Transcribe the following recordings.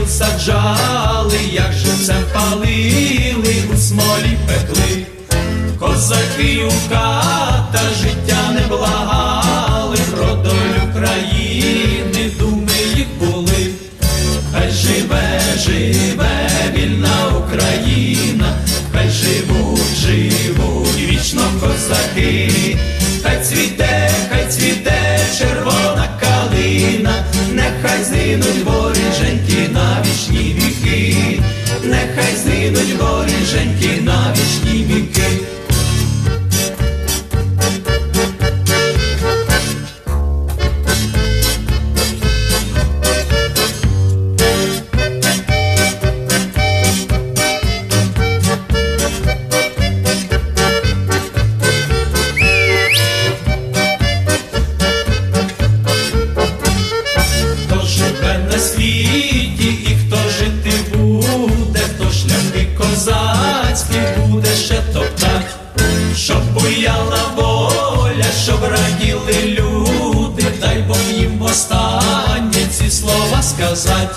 Нас саджали, як живцем палили, у смолі пекли, козаки у ката життя не благали, про долю країни думи їх були, хай живе світі і хто жити буде, хто шляхи козацькі буде ще топтать, щоб буяла воля, щоб раділи люди, дай Бог їм останнє ці слова сказать.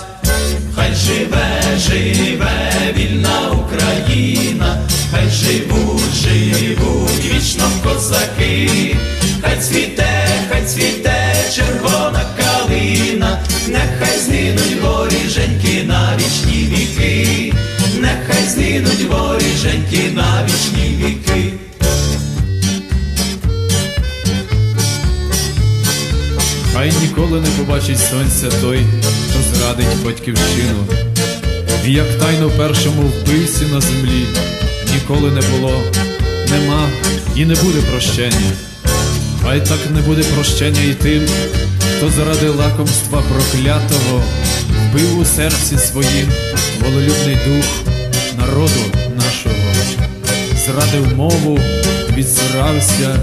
Хай живе, живе вільна Україна, хай живуть, живуть вічно козаки, хай цвіте, хай цвіте червона калина, нехай згинуть воріженьки на вічні віки, нехай згинуть воріженьки на вічні віки. Хай ніколи не побачить сонця той, хто зрадить батьківщину. І як тайно першому вбивці на землі ніколи не було, нема і не буде прощення. Хай так не буде прощення і тим, хто заради лакомства проклятого вбив у серці своїм волелюбний дух народу нашого, зрадив мову, відзрався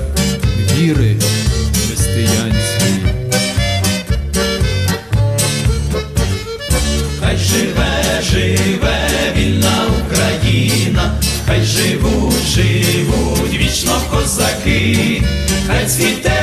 віри християнської. Хай живе, живе вільна Україна, хай живуть, живуть вічно козаки, хай цвіте,